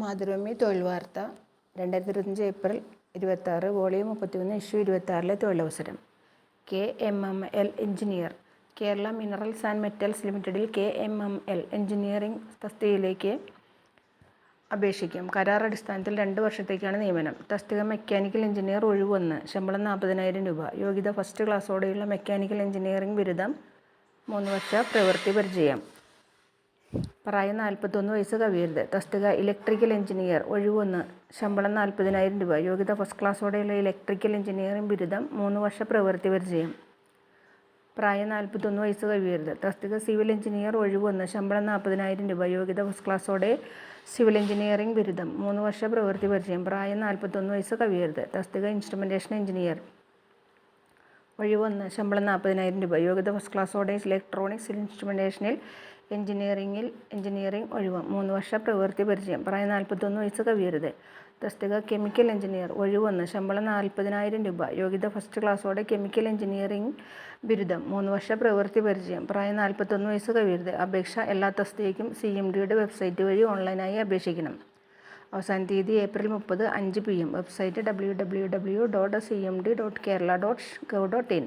മാതൃഭൂമി തൊഴിൽ വാർത്ത രണ്ടായിരത്തി ഇരുപത്തഞ്ച് ഏപ്രിൽ ഇരുപത്താറ് വോളിയം മുപ്പത്തിയൊന്ന് ഇഷ്യൂ ഇരുപത്താറിലെ തൊഴിലവസരം. K M M L engineer Kerala minerals and metals ലിമിറ്റഡിൽ K M M L engineering തസ്തികയിലേക്ക് അപേക്ഷിക്കും. കരാർ അടിസ്ഥാനത്തിൽ രണ്ട് വർഷത്തേക്കാണ് നിയമനം. തസ്തിക മെക്കാനിക്കൽ എഞ്ചിനീയർ ഒഴിവൊന്ന് ശമ്പളം നാൽപ്പതിനായിരം രൂപ. യോഗ്യത ഫസ്റ്റ് ക്ലാസ്സോടെയുള്ള മെക്കാനിക്കൽ എഞ്ചിനീയറിംഗ് ബിരുദം മൂന്ന് വർഷ പ്രവൃത്തി പരിചയം. പ്രായം നാൽപ്പത്തൊന്ന് വയസ്സ് കവിയരുത്. തസ്തിക ഇലക്ട്രിക്കൽ എഞ്ചിനീയർ ഒഴിവൊന്ന്. ശമ്പളം നാൽപ്പതിനായിരം രൂപ. യോഗ്യത ഫസ്റ്റ് ക്ലാസ്സോടെയുള്ള ഇലക്ട്രിക്കൽ എഞ്ചിനീയറിംഗ് ബിരുദം മൂന്ന് വർഷ പ്രവൃത്തി പരിചയം. പ്രായം നാൽപ്പത്തൊന്ന് വയസ്സ് കവിയരുത്. തസ്തിക സിവിൽ എഞ്ചിനീയർ ഒഴിവൊന്ന്. ശമ്പളം നാൽപ്പതിനായിരം രൂപ. യോഗ്യത ഫസ്റ്റ് ക്ലാസ്സോടെ സിവിൽ എഞ്ചിനീയറിംഗ് ബിരുദം മൂന്ന് വർഷ പ്രവൃത്തി പരിചയം. പ്രായം നാൽപ്പത്തൊന്ന് വയസ്സ് കവിയരുത്. തസ്തിക ഇൻസ്ട്രുമെന്റേഷൻ എഞ്ചിനീയർ ഒഴിവൊന്ന് ശമ്പളം നാൽപ്പതിനായിരം രൂപ. യോഗ്യത ഫസ്റ്റ് ക്ലാസ് ഓർഡേഴ്സ് ഇലക്ട്രോണിക്സ് ഇൻസ്ട്രുമെന്റേഷനിൽ എഞ്ചിനീയറിംഗിൽ എഞ്ചിനീയറിംഗ് ഒഴിവ്. മൂന്ന് വർഷ പ്രവൃത്തി പരിചയം. പ്രായം നാൽപ്പത്തൊന്ന് വയസ്സ് കവിയരുത്. തസ്തിക കെമിക്കൽ എഞ്ചിനീയർ. ഒഴിവൊന്ന് ശമ്പളം നാൽപ്പതിനായിരം രൂപ. യോഗ്യത ഫസ്റ്റ് ക്ലാസ്സോടെ കെമിക്കൽ എഞ്ചിനീയറിംഗ് ബിരുദം. മൂന്ന് വർഷ പ്രവൃത്തി പരിചയം. പ്രായം നാൽപ്പത്തൊന്ന് വയസ്സ് കവിയരുത്. അപേക്ഷ എല്ലാ തസ്തികയ്ക്കും സി എം ഡിയുടെ വെബ്സൈറ്റ് വഴി ഓൺലൈനായി അപേക്ഷിക്കണം. അവസാന തീയതി ഏപ്രിൽ മുപ്പത് അഞ്ച് P M. Website W W W dot C M D dot Kerala dot gov dot in